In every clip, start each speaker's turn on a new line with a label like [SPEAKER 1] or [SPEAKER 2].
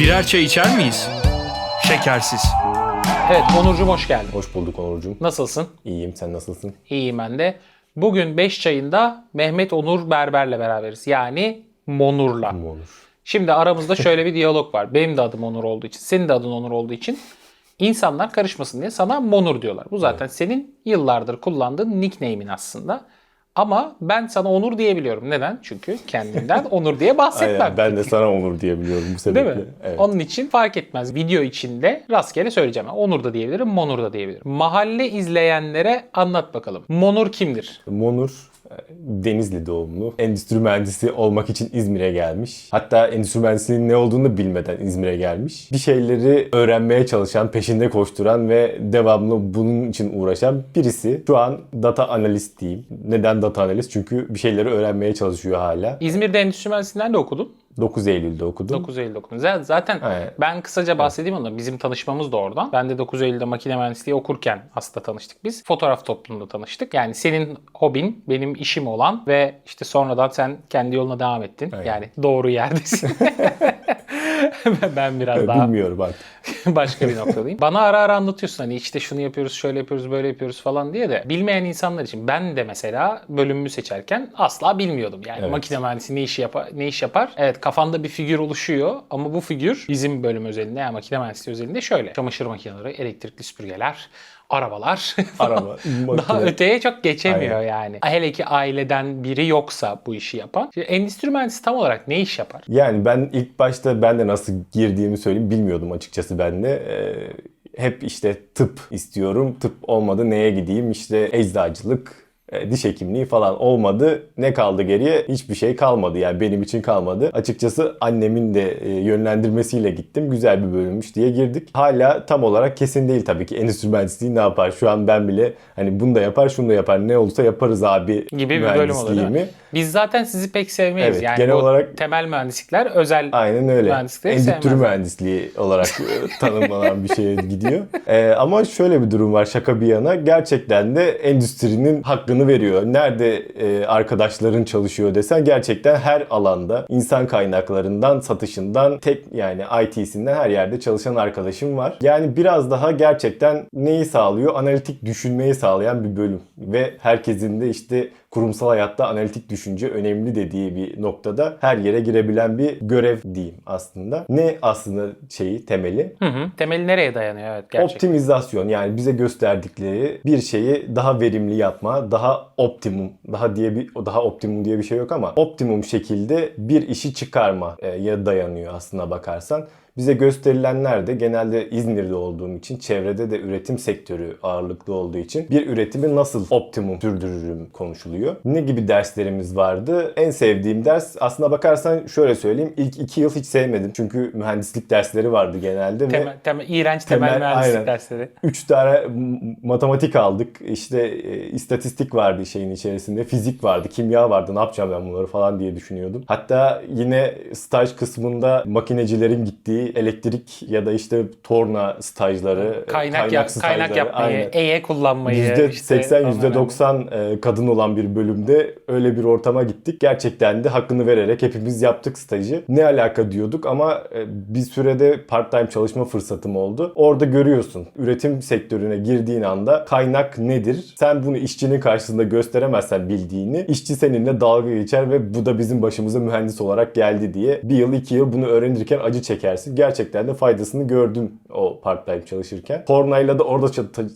[SPEAKER 1] Birer çay içer miyiz? Şekersiz.
[SPEAKER 2] Evet Onurcuğum hoş geldin.
[SPEAKER 3] Hoş bulduk Onurcuğum.
[SPEAKER 2] Nasılsın?
[SPEAKER 3] İyiyim, sen nasılsın?
[SPEAKER 2] İyiyim ben de. Bugün 5 çayında Mehmet Onur Berber'le beraberiz. Yani Monur'la.
[SPEAKER 3] Onur.
[SPEAKER 2] Şimdi aramızda şöyle bir diyalog var. Benim de adım Onur olduğu için, senin de adın Onur olduğu için insanlar karışmasın diye sana Monur diyorlar. Bu zaten senin yıllardır kullandığın nickname'in aslında. Ama ben sana Onur diyebiliyorum. Neden? Çünkü kendinden Onur diye bahsetmem.
[SPEAKER 3] Aynen, ben de sana Onur diyebiliyorum bu
[SPEAKER 2] Değil
[SPEAKER 3] sebeple.
[SPEAKER 2] mi?
[SPEAKER 3] Evet.
[SPEAKER 2] Onun için fark etmez. Video içinde rastgele söyleyeceğim. Onur da diyebilirim, Monur da diyebilirim. Mahalle izleyenlere anlat bakalım. Monur kimdir?
[SPEAKER 3] Monur Denizli doğumlu. Endüstri mühendisi olmak için İzmir'e gelmiş. Hatta endüstri mühendisliğinin ne olduğunu bilmeden İzmir'e gelmiş. Bir şeyleri öğrenmeye çalışan, peşinde koşturan ve devamlı bunun için uğraşan birisi. Şu an data analist diyeyim. Neden data analist? Çünkü bir şeyleri öğrenmeye çalışıyor hala.
[SPEAKER 2] İzmir'de endüstri mühendisliğinden de okudun.
[SPEAKER 3] 9 Eylül'de okudum.
[SPEAKER 2] 9 Eylül'de okudun. Z- Zaten
[SPEAKER 3] Evet.
[SPEAKER 2] ben kısaca bahsedeyim ondan. Bizim tanışmamız da oradan. Ben de 9 Eylül'de makine mühendisliği okurken aslında tanıştık biz. Fotoğraf toplumunda tanıştık. Yani senin hobin benim işim olan ve işte sonradan sen kendi yoluna devam ettin.
[SPEAKER 3] Aynen.
[SPEAKER 2] Yani doğru yerdesin. ben biraz daha
[SPEAKER 3] Bilmiyorum artık.
[SPEAKER 2] başka bir noktadayım. Bana ara ara anlatıyorsun hani işte şunu yapıyoruz, şöyle yapıyoruz, böyle yapıyoruz falan diye de bilmeyen insanlar için ben de mesela bölümümü seçerken asla bilmiyordum. Yani
[SPEAKER 3] Evet.
[SPEAKER 2] makine mühendisi ne işi yapar, ne iş yapar? Evet kafanda bir figür oluşuyor ama bu figür bizim bölüm özelinde yani makine mühendisliği özelinde şöyle. Çamaşır makineleri, elektrikli süpürgeler, arabalar.
[SPEAKER 3] Araba,
[SPEAKER 2] Daha öteye çok geçemiyor
[SPEAKER 3] Aynen.
[SPEAKER 2] yani. Hele ki aileden biri yoksa bu işi yapan. Şimdi endüstri mühendisi tam olarak ne iş yapar?
[SPEAKER 3] Yani ben ilk başta ben de nasıl girdiğimi söyleyeyim bilmiyordum açıkçası ben de. Ee, hep işte tıp istiyorum. Tıp olmadı neye gideyim? İşte eczacılık, e, diş hekimliği falan olmadı. Ne kaldı geriye? Hiçbir şey kalmadı yani benim için kalmadı. Açıkçası annemin de e, yönlendirmesiyle gittim. Güzel bir bölümmüş diye girdik. Hala tam olarak kesin değil tabii ki endüstri mühendisliği ne yapar? Şu an ben bile hani bunu da yapar, şunu da yapar. Ne olursa yaparız abi
[SPEAKER 2] gibi bir bölüm mi?
[SPEAKER 3] mühendisliğimi.
[SPEAKER 2] Biz zaten sizi pek sevmeyiz.
[SPEAKER 3] Evet,
[SPEAKER 2] yani
[SPEAKER 3] genel olarak-
[SPEAKER 2] temel mühendislikler özel
[SPEAKER 3] Aynen öyle.
[SPEAKER 2] Mühendislikleri
[SPEAKER 3] Endüstri
[SPEAKER 2] sevmez.
[SPEAKER 3] mühendisliği olarak e, tanımlanan bir şeye gidiyor. Ee, ama şöyle bir durum var şaka bir yana. Gerçekten de endüstrinin hakkını veriyor. Nerede e, arkadaşların çalışıyor desen gerçekten her alanda insan kaynaklarından satışından tek yani IT'sinden her yerde çalışan arkadaşım var. Yani biraz daha gerçekten neyi sağlıyor? Analitik düşünmeyi sağlayan bir bölüm. Ve herkesin de işte kurumsal hayatta analitik düşünce önemli dediği bir noktada her yere girebilen bir görev diyeyim aslında. Ne aslında şeyi temeli?
[SPEAKER 2] Hı hı. Temeli nereye dayanıyor evet gerçekten.
[SPEAKER 3] Optimizasyon yani bize gösterdikleri bir şeyi daha verimli yapma, daha optimum, daha diye bir daha optimum diye bir şey yok ama optimum şekilde bir işi çıkarma e, ya dayanıyor aslına bakarsan. Bize gösterilenler de genelde İzmir'de olduğum için çevrede de üretim sektörü ağırlıklı olduğu için bir üretimi nasıl optimum sürdürürüm konuşuluyor. Ne gibi derslerimiz vardı? En sevdiğim ders aslına bakarsan şöyle söyleyeyim. İlk iki yıl hiç sevmedim. Çünkü mühendislik dersleri vardı genelde ve
[SPEAKER 2] Temel, temel, iğrenç temel,
[SPEAKER 3] Temel,
[SPEAKER 2] mühendislik
[SPEAKER 3] aynen.
[SPEAKER 2] dersleri.
[SPEAKER 3] 3 tane matematik aldık. İşte e, istatistik vardı şeyin içerisinde. Fizik vardı, kimya vardı. Ne yapacağım ben bunları falan diye düşünüyordum. Hatta yine staj kısmında makinecilerin gittiği elektrik ya da işte torna stajları, e,
[SPEAKER 2] Kaynak, yap, kaynak yapmayı,
[SPEAKER 3] aynen.
[SPEAKER 2] EYE kullanmayı.
[SPEAKER 3] %80,
[SPEAKER 2] işte falan önemli.
[SPEAKER 3] %90 e, kadın olan bir bölümde öyle bir ortama gittik. Gerçekten de hakkını vererek hepimiz yaptık stajı. Ne alaka diyorduk ama e, bir sürede part time çalışma fırsatım oldu. Orada görüyorsun. Üretim sektörüne girdiğin anda kaynak nedir? Sen bunu işçinin karşısında gösteremezsen bildiğini, işçi seninle dalga geçer ve bu da bizim başımıza mühendis olarak geldi diye bir yıl iki yıl bunu öğrenirken acı çekersin. Gerçekten de faydasını gördüm o part time çalışırken. Tornayla da orada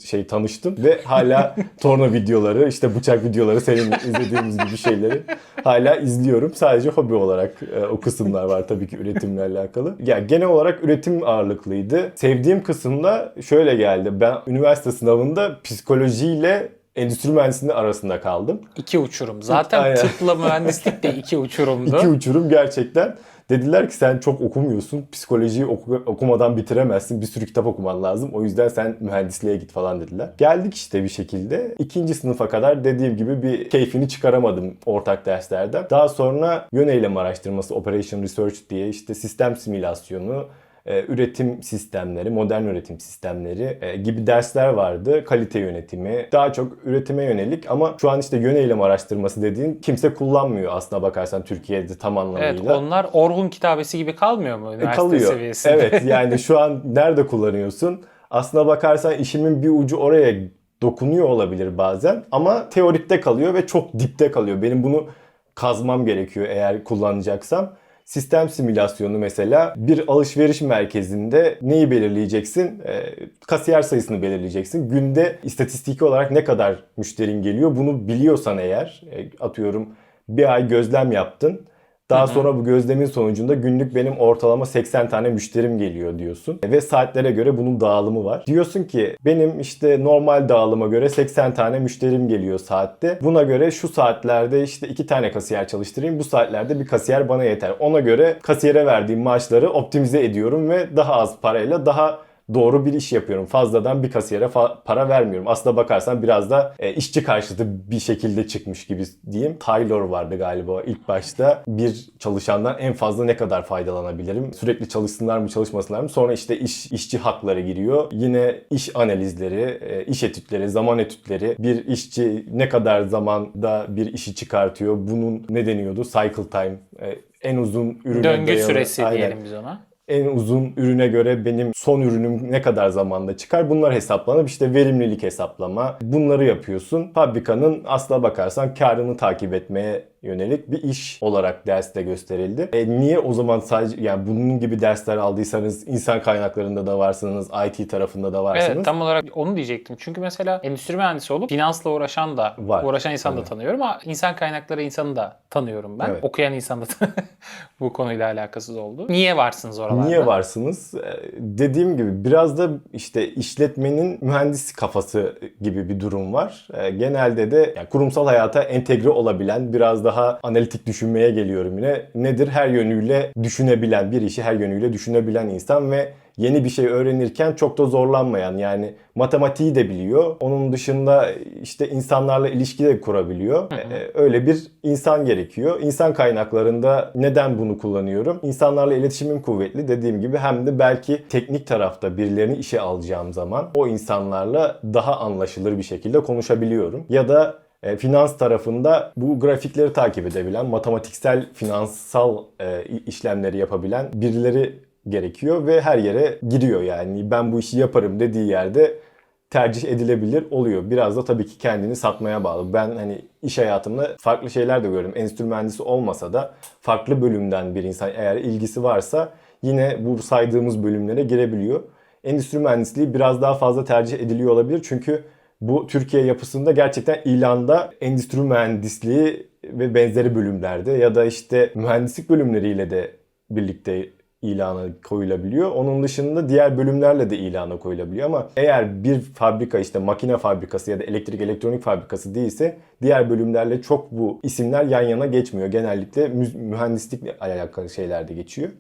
[SPEAKER 3] şey tanıştım ve hala torna videoları, işte bıçak videoları senin izlediğimiz gibi şeyleri hala izliyorum. Sadece hobi olarak e, o kısımlar var tabii ki üretimle alakalı. Ya genel olarak üretim ağırlıklıydı. Sevdiğim kısımda şöyle geldi. Ben üniversite sınavında psikolojiyle endüstri mühendisliği arasında kaldım.
[SPEAKER 2] İki uçurum. Zaten
[SPEAKER 3] Aynen.
[SPEAKER 2] tıpla mühendislik de iki uçurumdu.
[SPEAKER 3] İki uçurum gerçekten. Dediler ki sen çok okumuyorsun. Psikolojiyi oku- okumadan bitiremezsin. Bir sürü kitap okuman lazım. O yüzden sen mühendisliğe git falan dediler. Geldik işte bir şekilde. İkinci sınıfa kadar dediğim gibi bir keyfini çıkaramadım ortak derslerden. Daha sonra yöneylem araştırması, Operation Research diye işte sistem simülasyonu, üretim sistemleri, modern üretim sistemleri e, gibi dersler vardı. Kalite yönetimi, daha çok üretime yönelik ama şu an işte yöneylem araştırması dediğin kimse kullanmıyor aslına bakarsan Türkiye'de tam anlamıyla.
[SPEAKER 2] Evet onlar Orhun kitabesi gibi kalmıyor mu
[SPEAKER 3] E,
[SPEAKER 2] üniversite
[SPEAKER 3] kalıyor.
[SPEAKER 2] seviyesinde?
[SPEAKER 3] Evet yani şu an nerede kullanıyorsun? Aslına bakarsan işimin bir ucu oraya dokunuyor olabilir bazen ama teorikte kalıyor ve çok dipte kalıyor. Benim bunu kazmam gerekiyor eğer kullanacaksam. Sistem simülasyonu mesela bir alışveriş merkezinde neyi belirleyeceksin? Ee, kasiyer sayısını belirleyeceksin. Günde istatistiki olarak ne kadar müşterin geliyor bunu biliyorsan eğer e, atıyorum bir ay gözlem yaptın. Daha sonra bu gözlemin sonucunda günlük benim ortalama 80 tane müşterim geliyor diyorsun. Ve saatlere göre bunun dağılımı var. Diyorsun ki benim işte normal dağılıma göre 80 tane müşterim geliyor saatte. Buna göre şu saatlerde işte 2 tane kasiyer çalıştırayım. Bu saatlerde bir kasiyer bana yeter. Ona göre kasiyere verdiğim maaşları optimize ediyorum ve daha az parayla daha doğru bir iş yapıyorum. Fazladan bir kasiyere fa- para vermiyorum. Aslına bakarsan biraz da e, işçi karşıtı bir şekilde çıkmış gibi diyeyim. Taylor vardı galiba ilk başta. Bir çalışandan en fazla ne kadar faydalanabilirim? Sürekli çalışsınlar mı çalışmasınlar mı? Sonra işte iş işçi hakları giriyor. Yine iş analizleri, e, iş etütleri, zaman etütleri. Bir işçi ne kadar zamanda bir işi çıkartıyor? Bunun ne deniyordu? Cycle time. E, en uzun ürüne
[SPEAKER 2] Döngü
[SPEAKER 3] dayalı-
[SPEAKER 2] süresi
[SPEAKER 3] Aynen
[SPEAKER 2] diyelim biz ona.
[SPEAKER 3] En uzun ürüne göre benim son ürünüm ne kadar zamanda çıkar bunlar hesaplanıp işte verimlilik hesaplama bunları yapıyorsun. Fabrikanın aslına bakarsan karını takip etmeye yönelik bir iş olarak derste gösterildi. E niye o zaman sadece yani bunun gibi dersler aldıysanız insan kaynaklarında da varsınız, IT tarafında da varsınız.
[SPEAKER 2] Evet tam olarak onu diyecektim. Çünkü mesela endüstri mühendisi olup finansla uğraşan da
[SPEAKER 3] Var.
[SPEAKER 2] uğraşan insan da
[SPEAKER 3] Evet.
[SPEAKER 2] tanıyorum ama insan kaynakları insanı da tanıyorum ben.
[SPEAKER 3] Evet.
[SPEAKER 2] Okuyan insan da bu konuyla alakasız oldu. Niye varsınız oralarda?
[SPEAKER 3] Niye varsınız? Ee, Dediğim gibi biraz da işte işletmenin mühendis kafası gibi bir durum var. Ee, Genelde de yani kurumsal hayata entegre olabilen, biraz daha analitik düşünmeye geliyorum yine. Nedir? Her yönüyle düşünebilen, bir işi her yönüyle düşünebilen insan ve yeni bir şey öğrenirken çok da zorlanmayan yani matematiği de biliyor. Onun dışında işte insanlarla ilişki de kurabiliyor. Ee, Öyle bir insan gerekiyor. İnsan kaynaklarında neden bunu kullanıyorum? İnsanlarla iletişimim kuvvetli dediğim gibi hem de belki teknik tarafta birilerini işe alacağım zaman o insanlarla daha anlaşılır bir şekilde konuşabiliyorum. Ya da e, finans tarafında bu grafikleri takip edebilen, matematiksel, finansal e, işlemleri yapabilen birileri gerekiyor ve her yere giriyor yani. Ben bu işi yaparım dediği yerde tercih edilebilir oluyor. Biraz da tabii ki kendini satmaya bağlı. Ben hani iş hayatımda farklı şeyler de gördüm. Endüstri mühendisi olmasa da farklı bölümden bir insan eğer ilgisi varsa yine bu saydığımız bölümlere girebiliyor. Endüstri mühendisliği biraz daha fazla tercih ediliyor olabilir. Çünkü bu Türkiye yapısında gerçekten ilanda endüstri mühendisliği ve benzeri bölümlerde ya da işte mühendislik bölümleriyle de birlikte ilana koyulabiliyor. Onun dışında diğer bölümlerle de ilana koyulabiliyor ama eğer bir fabrika işte makine fabrikası ya da elektrik elektronik fabrikası değilse diğer bölümlerle çok bu isimler yan yana geçmiyor. Genellikle mü- mühendislikle alakalı şeylerde geçiyor.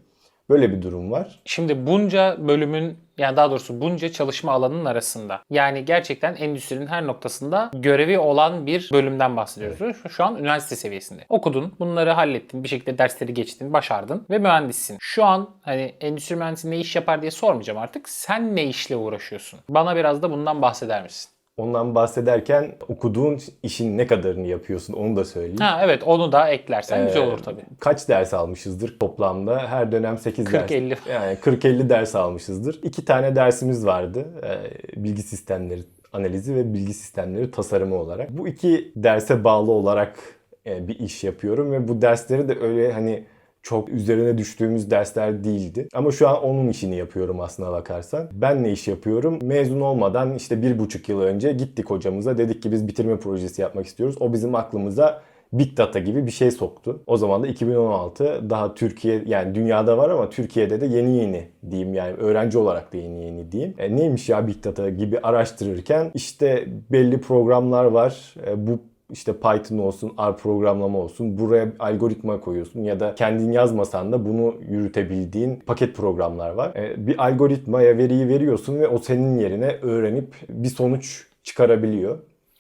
[SPEAKER 3] Böyle bir durum var.
[SPEAKER 2] Şimdi bunca bölümün yani daha doğrusu bunca çalışma alanının arasında yani gerçekten endüstrinin her noktasında görevi olan bir bölümden bahsediyoruz. Şu- Şu an üniversite seviyesinde. Okudun, bunları hallettin, bir şekilde dersleri geçtin, başardın ve mühendissin. Şu an hani endüstri mühendisi ne iş yapar diye sormayacağım artık. Sen ne işle uğraşıyorsun? Bana biraz da bundan bahseder misin?
[SPEAKER 3] Ondan bahsederken okuduğun işin ne kadarını yapıyorsun onu da söyleyeyim.
[SPEAKER 2] Ha evet onu da eklersen güzel
[SPEAKER 3] Ee,
[SPEAKER 2] olur tabii.
[SPEAKER 3] Kaç ders almışızdır toplamda? Her dönem 8 ders.
[SPEAKER 2] 40-50.
[SPEAKER 3] Yani 40-50 ders almışızdır. İki tane dersimiz vardı. Ee, bilgi sistemleri analizi ve bilgi sistemleri tasarımı olarak. Bu iki derse bağlı olarak e, bir iş yapıyorum ve bu dersleri de öyle hani çok üzerine düştüğümüz dersler değildi. Ama şu an onun işini yapıyorum aslına bakarsan. Ben ne iş yapıyorum? Mezun olmadan işte bir buçuk yıl önce gittik hocamıza. Dedik ki biz bitirme projesi yapmak istiyoruz. O bizim aklımıza Big Data gibi bir şey soktu. O zaman da 2016 daha Türkiye yani dünyada var ama Türkiye'de de yeni yeni diyeyim yani öğrenci olarak da yeni yeni diyeyim. E, neymiş ya Big Data gibi araştırırken işte belli programlar var. E, bu işte Python olsun, R programlama olsun. Buraya algoritma koyuyorsun ya da kendin yazmasan da bunu yürütebildiğin paket programlar var. E, bir algoritmaya veriyi veriyorsun ve o senin yerine öğrenip bir sonuç çıkarabiliyor.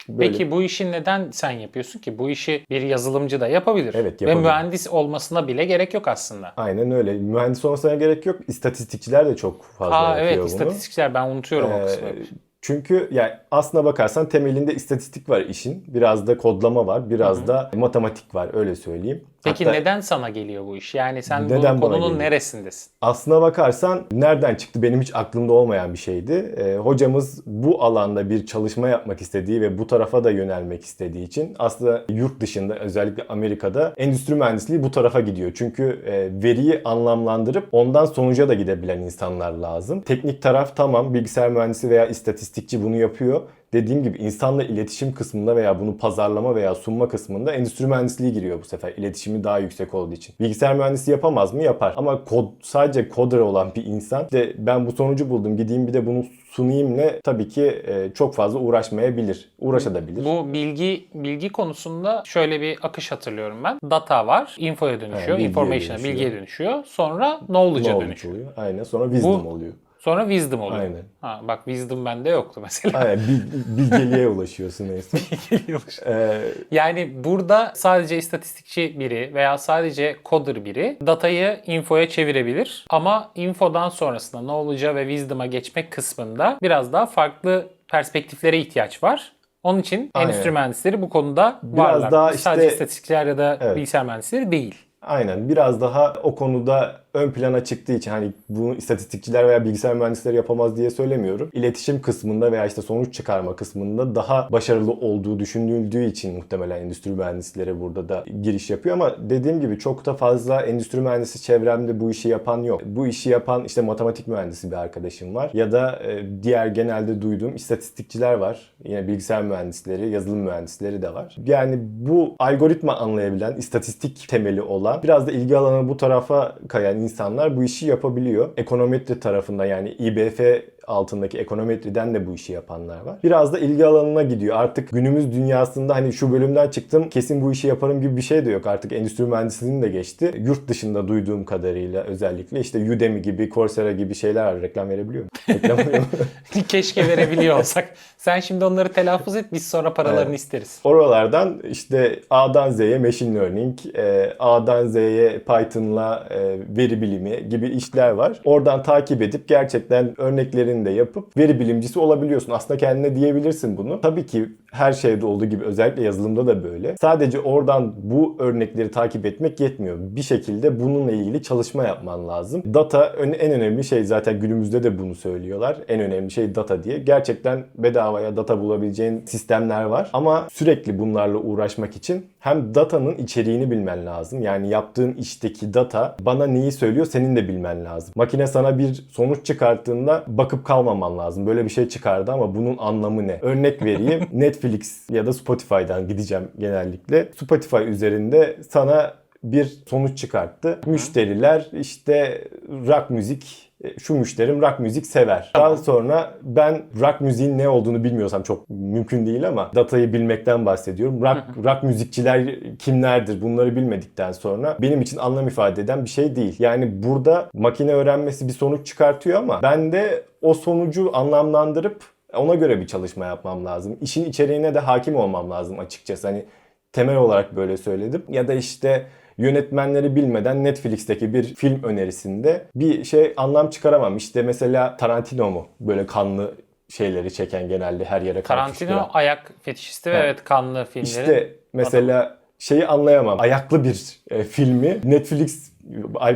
[SPEAKER 3] Böyle-
[SPEAKER 2] Peki bu işi neden sen yapıyorsun ki? Bu işi bir yazılımcı da yapabilir.
[SPEAKER 3] Evet,
[SPEAKER 2] Ve
[SPEAKER 3] yapabilir.
[SPEAKER 2] mühendis olmasına bile gerek yok aslında.
[SPEAKER 3] Aynen öyle. Mühendis olmasına gerek yok. İstatistikçiler de çok fazla
[SPEAKER 2] Aa
[SPEAKER 3] yapıyor
[SPEAKER 2] evet
[SPEAKER 3] bunu.
[SPEAKER 2] istatistikçiler ben unutuyorum o
[SPEAKER 3] Ee,
[SPEAKER 2] kısmı.
[SPEAKER 3] Çünkü yani aslına bakarsan temelinde istatistik var işin. Biraz da kodlama var. Biraz da matematik var öyle söyleyeyim.
[SPEAKER 2] Peki
[SPEAKER 3] Hatta
[SPEAKER 2] neden sana geliyor bu iş? Yani sen
[SPEAKER 3] Neden bana
[SPEAKER 2] konunun neresindesin?
[SPEAKER 3] Aslına bakarsan nereden çıktı benim hiç aklımda olmayan bir şeydi. Ee, hocamız bu alanda bir çalışma yapmak istediği ve bu tarafa da yönelmek istediği için aslında yurt dışında özellikle Amerika'da endüstri mühendisliği bu tarafa gidiyor. Çünkü e, veriyi anlamlandırıp ondan sonuca da gidebilen insanlar lazım. Teknik taraf tamam bilgisayar mühendisi veya istatistikçi bunu yapıyor. Dediğim gibi insanla iletişim kısmında veya bunu pazarlama veya sunma kısmında endüstri mühendisliği giriyor bu sefer. İletişimi daha yüksek olduğu için. Bilgisayar mühendisi yapamaz mı? Yapar. Ama kod sadece coder olan bir insan de ben bu sonucu buldum gideyim bir de bunu sunayım ne tabii ki e, çok fazla uğraşmayabilir. Uğraşabilir.
[SPEAKER 2] Bu bilgi bilgi konusunda şöyle bir akış hatırlıyorum ben. Data var, infoya dönüşüyor, information'a, bilgiye dönüşüyor. Sonra knowledge'a
[SPEAKER 3] Knowledge
[SPEAKER 2] dönüşüyor.
[SPEAKER 3] oluyor. Aynen sonra wisdom
[SPEAKER 2] Bu-
[SPEAKER 3] oluyor.
[SPEAKER 2] Sonra wisdom oluyor.
[SPEAKER 3] Aynen.
[SPEAKER 2] Ha, bak wisdom bende yoktu mesela.
[SPEAKER 3] Aynen bil- bilgeliğe ulaşıyorsun neyse. Ee,
[SPEAKER 2] Yani burada sadece istatistikçi biri veya sadece coder biri datayı infoya çevirebilir. Ama infodan sonrasında knowledge'a ve wisdom'a geçmek kısmında biraz daha farklı perspektiflere ihtiyaç var. Onun için
[SPEAKER 3] Aynen.
[SPEAKER 2] endüstri mühendisleri bu konuda
[SPEAKER 3] Biraz
[SPEAKER 2] varlar.
[SPEAKER 3] daha
[SPEAKER 2] Sadece
[SPEAKER 3] işte-
[SPEAKER 2] istatistikçiler ya da
[SPEAKER 3] Evet.
[SPEAKER 2] bilgisayar mühendisleri değil.
[SPEAKER 3] Aynen biraz daha o konuda ön plana çıktığı için hani bunu istatistikçiler veya bilgisayar mühendisleri yapamaz diye söylemiyorum. İletişim kısmında veya işte sonuç çıkarma kısmında daha başarılı olduğu düşünüldüğü için muhtemelen endüstri mühendisleri burada da giriş yapıyor ama dediğim gibi çok da fazla endüstri mühendisi çevremde bu işi yapan yok. Bu işi yapan işte matematik mühendisi bir arkadaşım var ya da e, diğer genelde duyduğum istatistikçiler var. Yine bilgisayar mühendisleri, yazılım mühendisleri de var. Yani bu algoritma anlayabilen, istatistik temeli olan biraz da ilgi alanı bu tarafa kayan insanlar bu işi yapabiliyor. Ekonometri tarafında yani İBF altındaki ekonometriden de bu işi yapanlar var. Biraz da ilgi alanına gidiyor. Artık günümüz dünyasında hani şu bölümden çıktım kesin bu işi yaparım gibi bir şey de yok. Artık endüstri mühendisliğinin de geçti. Yurt dışında duyduğum kadarıyla özellikle işte Udemy gibi, Coursera gibi şeyler var. Reklam verebiliyor muyum? Reklam?
[SPEAKER 2] Keşke verebiliyor olsak. Sen şimdi onları telaffuz et biz sonra paralarını
[SPEAKER 3] Evet.
[SPEAKER 2] isteriz.
[SPEAKER 3] Oralardan işte A'dan Z'ye machine learning, e, A'dan Z'ye Python'la e, veri bilimi gibi işler var. Oradan takip edip gerçekten örneklerini de yapıp veri bilimcisi olabiliyorsun. Aslında kendine diyebilirsin bunu. Tabii ki her şeyde olduğu gibi özellikle yazılımda da böyle. Sadece oradan bu örnekleri takip etmek yetmiyor. Bir şekilde bununla ilgili çalışma yapman lazım. Data en önemli şey zaten günümüzde de bunu söylüyorlar. En önemli şey data diye. Gerçekten bedavaya data bulabileceğin sistemler var. Ama sürekli bunlarla uğraşmak için hem datanın içeriğini bilmen lazım. Yani yaptığın işteki data bana neyi söylüyor senin de bilmen lazım. Makine sana bir sonuç çıkarttığında bakıp kalmaman lazım. Böyle bir şey çıkardı ama bunun anlamı ne? Örnek vereyim. Netflix ya da Spotify'dan gideceğim genellikle. Spotify üzerinde sana bir sonuç çıkarttı. Müşteriler işte rock müzik şu müşterim rock müzik sever. Daha sonra ben rock müziğin ne olduğunu bilmiyorsam çok mümkün değil ama datayı bilmekten bahsediyorum. Rock, rock müzikçiler kimlerdir bunları bilmedikten sonra benim için anlam ifade eden bir şey değil. Yani burada makine öğrenmesi bir sonuç çıkartıyor ama ben de o sonucu anlamlandırıp ona göre bir çalışma yapmam lazım. İşin içeriğine de hakim olmam lazım açıkçası. Hani temel olarak böyle söyledim. Ya da işte yönetmenleri bilmeden Netflix'teki bir film önerisinde bir şey anlam çıkaramam. İşte mesela Tarantino mu böyle kanlı şeyleri çeken genelde her yere
[SPEAKER 2] Tarantino ayak fetişisti ve evet kanlı filmlerin.
[SPEAKER 3] İşte mesela şeyi anlayamam. Ayaklı bir e, filmi Netflix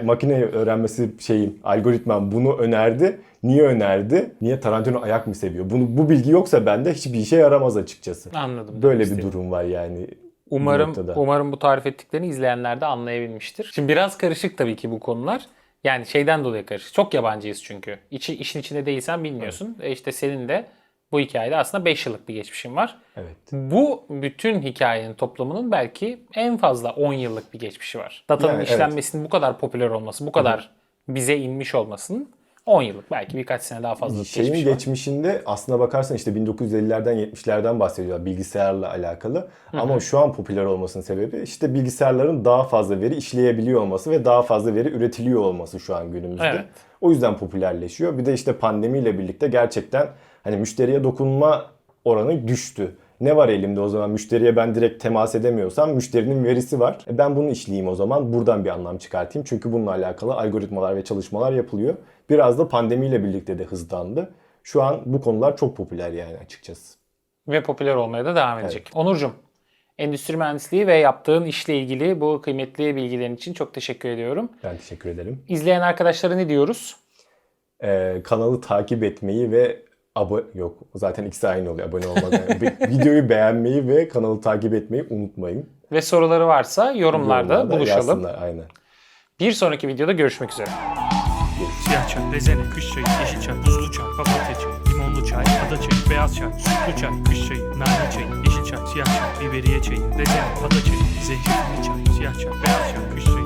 [SPEAKER 3] makine öğrenmesi şeyin algoritman bunu önerdi. Niye önerdi? Niye Tarantino ayak mı seviyor? Bunu bu bilgi yoksa bende hiçbir işe yaramaz açıkçası.
[SPEAKER 2] Anladım.
[SPEAKER 3] Böyle bir
[SPEAKER 2] İstedim.
[SPEAKER 3] durum var yani.
[SPEAKER 2] Umarım
[SPEAKER 3] noktada.
[SPEAKER 2] umarım bu tarif ettiklerini izleyenler de anlayabilmiştir. Şimdi biraz karışık tabii ki bu konular. Yani şeyden dolayı karışık. Çok yabancıyız çünkü. İçi, işin içinde değilsen bilmiyorsun. E işte senin de bu hikayede aslında 5 yıllık bir geçmişin var.
[SPEAKER 3] Evet.
[SPEAKER 2] Bu bütün hikayenin toplamının belki en fazla 10 yıllık bir geçmişi var. Datanın
[SPEAKER 3] Yani evet.
[SPEAKER 2] işlenmesinin bu kadar popüler olması, bu kadar bize inmiş olmasının 10 yıllık belki birkaç sene daha fazla
[SPEAKER 3] Şeyin
[SPEAKER 2] geçmişi var.
[SPEAKER 3] geçmişinde aslına bakarsan işte 1950'lerden 70'lerden bahsediyorlar bilgisayarla alakalı. Ama şu an popüler olmasının sebebi işte bilgisayarların daha fazla veri işleyebiliyor olması ve daha fazla veri üretiliyor olması şu an günümüzde.
[SPEAKER 2] Evet.
[SPEAKER 3] O yüzden popülerleşiyor. Bir de işte pandemiyle birlikte gerçekten hani müşteriye dokunma oranı düştü. Ne var elimde o zaman? Müşteriye ben direkt temas edemiyorsam müşterinin verisi var. E ben bunu işleyeyim o zaman. Buradan bir anlam çıkartayım. Çünkü bununla alakalı algoritmalar ve çalışmalar yapılıyor. Biraz da pandemiyle birlikte de hızlandı. Şu an bu konular çok popüler yani açıkçası.
[SPEAKER 2] Ve popüler olmaya da devam edecek. Onurcuğum, endüstri mühendisliği ve yaptığın işle ilgili bu kıymetli bilgilerin için çok teşekkür ediyorum.
[SPEAKER 3] Ben teşekkür ederim.
[SPEAKER 2] İzleyen arkadaşlara ne diyoruz?
[SPEAKER 3] Ee, kanalı takip etmeyi ve abone yok zaten ikisi aynı oluyor abone olmadan. Videoyu beğenmeyi ve kanalı takip etmeyi unutmayın.
[SPEAKER 2] Ve soruları varsa yorumlarda,
[SPEAKER 3] Yorumlarda
[SPEAKER 2] buluşalım.
[SPEAKER 3] yazsınlar, Aynen.
[SPEAKER 2] Bir sonraki videoda görüşmek üzere.
[SPEAKER 1] Siyah çay, rezene, kış çayı, yeşil çay, tuzlu çay, papatya çayı, limonlu çay, ada çayı, beyaz çay, sütlü çay, kış çayı, nane çayı, yeşil çay, siyah çay, biberiye çayı, rezene, ada çayı, zencefilli çay, siyah çay, beyaz çay, kış çayı,